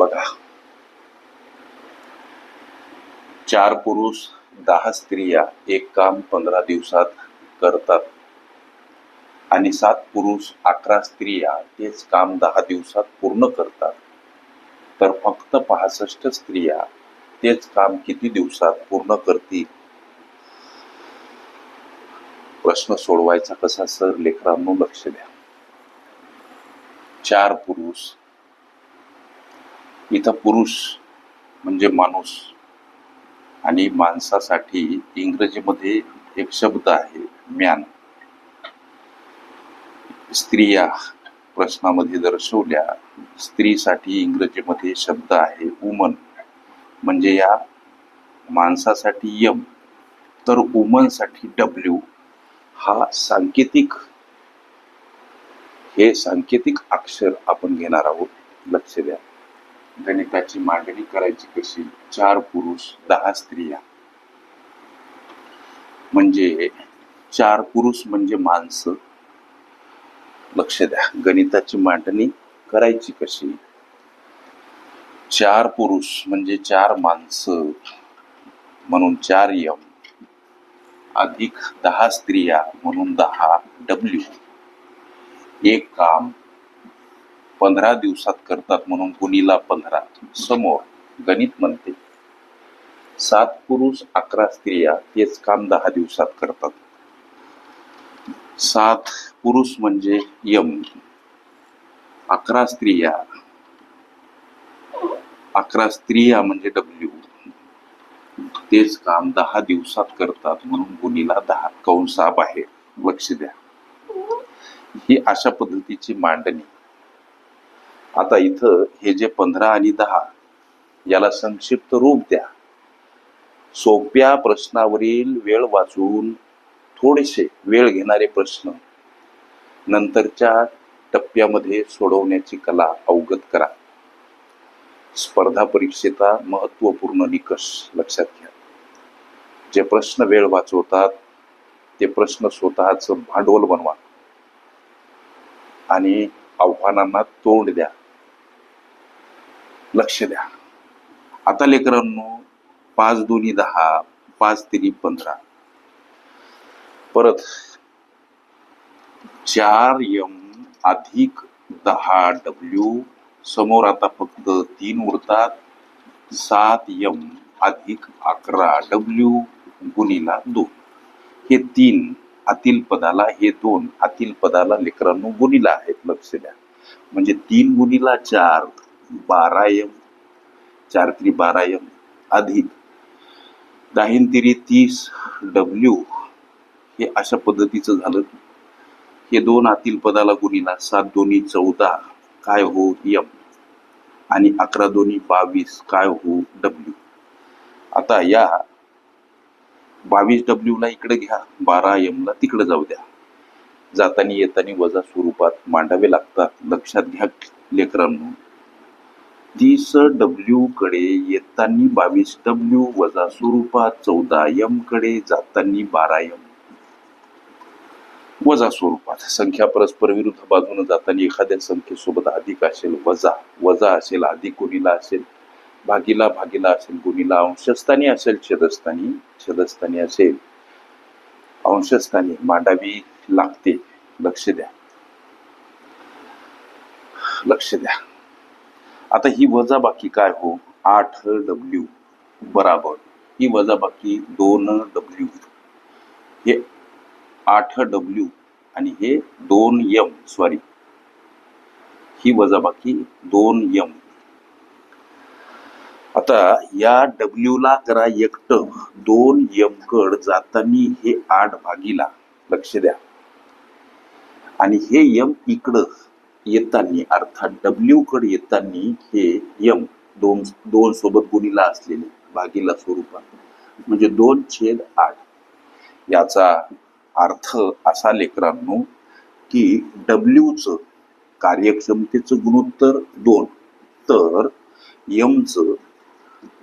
बघा. चार पुरुष दहा स्त्रिया एक काम पंधरा दिवसात करतात. आणि सात पुरुष अकरा स्त्रिया तेच काम दहा दिवसात पूर्ण करतात. तर फक्त पासष्ट स्त्रिया तेच काम किती दिवसात पूर्ण करतील? प्रश्न सोडवायचा कसा सर? लेकरांनो लक्ष द्या. चार पुरुष इथं पुरुष म्हणजे माणूस. आणि माणसासाठी इंग्रजीमध्ये एक शब्द आहे मॅन स्त्रिया प्रश्नामध्ये दर्शवल्या स्त्रीसाठी इंग्रजीमध्ये शब्द आहे वुमन म्हणजे या माणसासाठी यम तर वुमनसाठी डब्ल्यू हा सांकेतिक हे सांकेतिक अक्षर आपण घेणार आहोत. लक्ष द्या. गणिताची मांडणी करायची कशी? चार पुरुष दहा स्त्रिया. म्हणजे चार पुरुष म्हणजे माणसं. लक्ष द्या गणिताची मांडणी करायची कशी? चार पुरुष म्हणजे चार माणसं. म्हणून चार यम. अधिक दहा स्त्रिया म्हणून दहा डब्ल्यू. एक काम पंधरा दिवसात करतात म्हणून गुणीला पंधरा? समोर गणित म्हणते. सात पुरुष अकरा स्त्रिया तेच काम दहा दिवसात करतात. सात पुरुष म्हणजे यम. अकरा स्त्रिया. अकरा स्त्रिया म्हणजे डब्ल्यू. तेच काम दहा दिवसात करतात म्हणून गुणीला दहा? कंसा बाहेर लक्ष द्या. ही अशा पद्धतीची मांडणी. आता इथं हे जे पंधरा आणि दहा याला संक्षिप्त रूप द्या. सोप्या प्रश्नावरील वेळ वाचून थोडेसे वेळ घेणारे प्रश्न नंतरच्या टप्प्यामध्ये सोडवण्याची कला अवगत करा. स्पर्धा परीक्षेचा महत्त्वपूर्ण निकष लक्षात घ्या. जे प्रश्न वेळ वाचवतात ते प्रश्न स्वतःच भांडवल बनवा आणि आव्हानांना तोंड द्या. लक्ष द्या. आता लेकरांनो पाच दोन्ही दहा पाच तिन्ही पंधरा. परत चार यम अधिक दहा डब्ल्यू समोर आता फक्त तीन उरतात. सात यम अधिक अकरा डब्ल्यू गुणीला दोन. हे तीन आतील पदाला हे दोन आतील पदाला लेकरांनो गुणीला आहेत लक्ष द्या. म्हणजे तीन गुणीला चार बारा एम चार त्री बारा यम अधिक. दाहीन तिरी तीस डब्ल्यू. हे अशा पद्धतीचं झालं. हे दोन आतील पदाला गुणीला सात दोन्ही चौदा. काय हो यम. आणि अकरा दोन्ही बावीस. काय हो डब्ल्यू. आता या बावीस डब्ल्यू ला इकडे घ्या. बारा एम ला तिकडे जाऊ द्या. जाताना येताना वजा स्वरूपात मांडावे लागतात. लक्षात घ्या लेकरांनो. तीस डब्ल्यू कडे येताना बावीस डब्ल्यू वजा स्वरूपात चौदा एमकडे जाताना बारा एम वजा स्वरूपात. संख्या परस्पर विरुद्ध बाजूने जाताना एखाद्या संख्येसोबत अधिक असेल वजा. वजा असेल अधिक गुणीला असेल भागीला भागीला असेल गुणीला अंशस्थानी असेल छेदस्थानी छेदस्थानी असेल. अंशस्थानी मांडावी लागते. लक्ष द्या. लक्ष द्या. आता ही वजाबाकी काय हो? आठ डब्ल्यू बराबर. ही वजाबाकी दोन डब्ल्यू हे आठ डब्ल्यू आणि हे दोन यम सॉरी ही वजाबाकी दोन यम आता या डब्ल्यू ला करा एकट दोन यम कड जातानी हे आठ भागीला. लक्ष द्या. आणि हे यम इकडं. येतानी अर्थात डब्ल्यू कडे येतानी हे यम दोन दोन सोबत गुणीला असलेले भागीला स्वरूपात. म्हणजे दोन छेद आठ. याचा अर्थ असा लेकरांनो की डब्ल्यूचं कार्यक्षमतेचं गुणोत्तर दोन. तर यमचं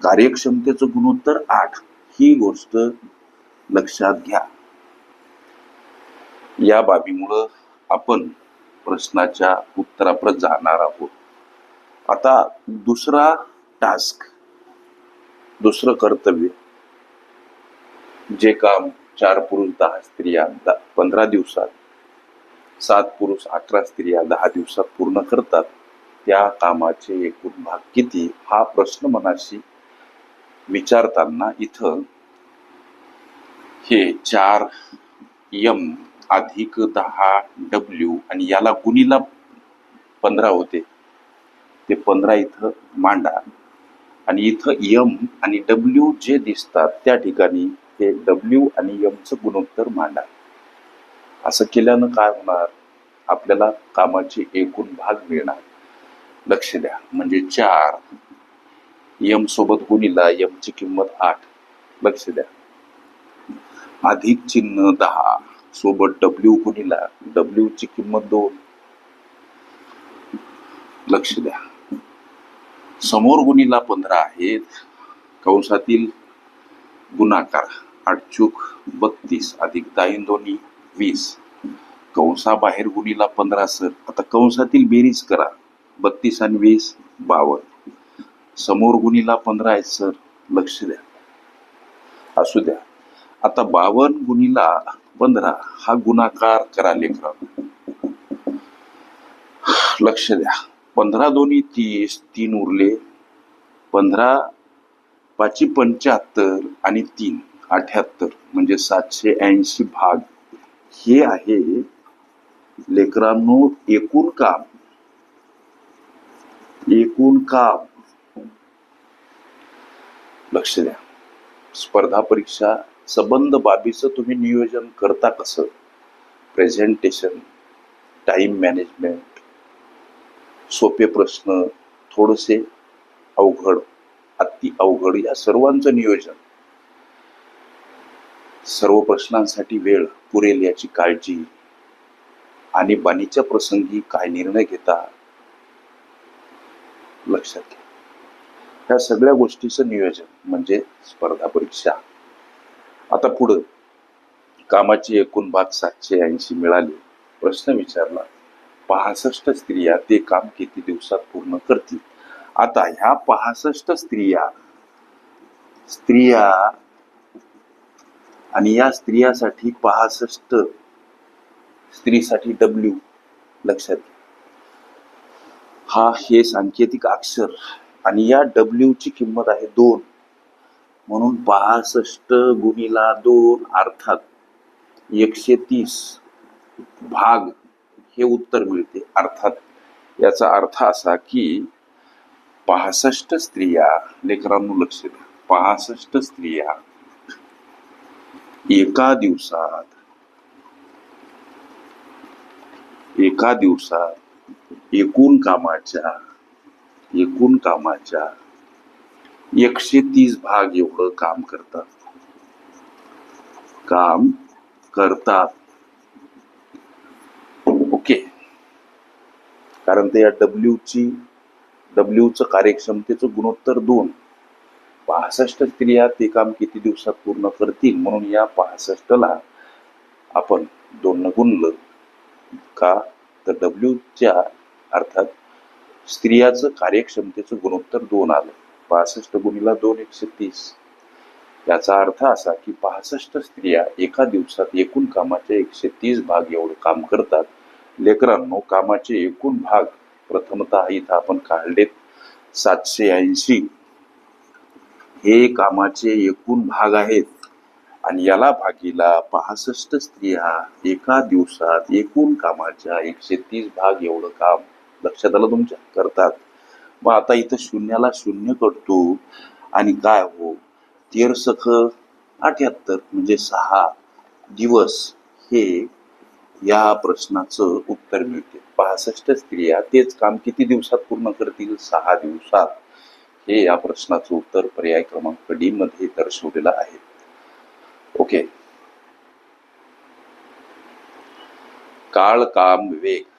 कार्यक्षमतेचं गुणोत्तर आठ. ही गोष्ट लक्षात घ्या. या बाबीमुळं आपण प्रश्नाच्या उत्तराप्रत जाणार आहोत. आता दुसरा टास्क दुसरं कर्तव्य जे काम चार पुरुष दहा स्त्रिया पंधरा दिवसात सात पुरुष अठरा स्त्रिया दहा दिवसात पूर्ण करतात त्या कामाचे एकूण भाग किती? हा प्रश्न मनाशी विचारताना इथं हे चार यम अधिक दहा डब्ल्यू आणि याला गुणीला पंधरा होते. ते पंधरा इथं मांडा. आणि इथं यम आणि डब्ल्यू जे दिसतात त्या ठिकाणी हे डब्ल्यू आणि यमचं गुणोत्तर मांडा. असं केल्यानं काय होणार? आपल्याला कामाचे एकूण भाग मिळणार. लक्ष द्या. म्हणजे चार. यम सोबत गुणीला यमची किंमत आठ. लक्ष द्या. अधिक चिन्ह दहा. सोबत डब्ल्यू गुणीला डब्ल्यू ची किंमत दोन. लक्ष द्या. समोर गुणीला पंधरा आहेत. कंसातील गुणाकार आठचूक बत्तीस अधिक दाईन दोन्ही वीस. कंसाबाहेर गुणीला पंधरा सर. आता कंसातील बेरीज करा. बत्तीस आणि वीस बावन्न समोर गुणीला पंधरा आहेत सर. लक्ष द्या. असू द्या. आता बावन्न गुणीला पंधरा हा गुणाकार करा लेखा लक्ष द्या. पंधरा दोन्ही तीस तीन उरले. पंधरा पाचशे पंच्याहत्तर आणि तीन अठ्याहत्तर म्हणजे सातशे ऐंशी भाग. हे आहे लेकरांनो एकूण काम. एकूण काम. लक्ष द्या. स्पर्धा परीक्षा संबंध बाबीचं तुम्ही नियोजन करता कसं? प्रेझेंटेशन टाइम मॅनेजमेंट सोपे प्रश्न थोडेसे अवघड अति अवघड या सर्वांचं नियोजन. सर्व प्रश्नांसाठी वेळ पुरेल याची काळजी. आणि बाणीच्या प्रसंगी काय निर्णय घेता? लक्षात घ्या. ह्या सगळ्या गोष्टीचं नियोजन म्हणजे स्पर्धा परीक्षा. आता पुढं. कामाची एकूण भाग सातशे ऐंशी मिळाली. प्रश्न विचारला पासष्ट स्त्रिया ते काम किती दिवसात पूर्ण करतील? आता ह्या पासष्ट स्त्रिया स्त्रिया आणि या स्त्रियासाठी पासष्ट स्त्रीसाठी डब्ल्यू लक्षात घ्या. हा हे सांकेतिक अक्षर आणि या डब्ल्यू ची किंमत आहे दोन. म्हणून पासष्ट गुणिला दोन अर्थात एकशे तीस भाग हे उत्तर मिळते. अर्थात याचा अर्थ असा की पासष्ट स्त्रिया लेकरांनो लक्ष द्या. पासष्ट स्त्रिया एका दिवसात एका दिवसात एकूण कामाच्या एकूण कामाच्या एकशे तीस भाग एवढं काम करतात. काम करतात. ओके. कारण ते या डब्ल्यू ची डब्ल्यू च कार्यक्षमतेचं गुणोत्तर दोन. पासष्ट स्त्रिया ते काम किती दिवसात पूर्ण करतील? म्हणून या पासष्टला आपण दोन गुणलं का? तर डब्ल्यू च्या अर्थात स्त्रियाचं कार्यक्षमतेचं गुणोत्तर दोन आलं. पासष्ट गुणीला दोन एकशे तीस. याचा अर्थ असा की पासष्ट स्त्रिया एका दिवसात एकूण कामाचे एकशे तीस भाग एवढं काम करतात. लेकरांनो कामाचे एकूण भाग प्रथमतः इथं आपण काढलेत. सातशे ऐंशी हे कामाचे एकूण भाग आहेत. आणि याला भागीला पासष्ट स्त्रिया एका दिवसात एकूण कामाच्या एकशे तीस भाग एवढं काम लक्षात आलं तुमच्या? करतात. मग आता इथं शून्याला शून्य करतो. आणि काय हो? तेरसख अठ्याहत्तर म्हणजे सहा दिवस हे या प्रश्नाचं उत्तर मिळते. पासष्ट स्त्रिया तेच काम किती दिवसात पूर्ण करतील? सहा दिवसात. हे या प्रश्नाचं उत्तर पर्याय क्रमांक डी मध्ये दर्शवलेलं आहे. ओके. काळ काम विवेक.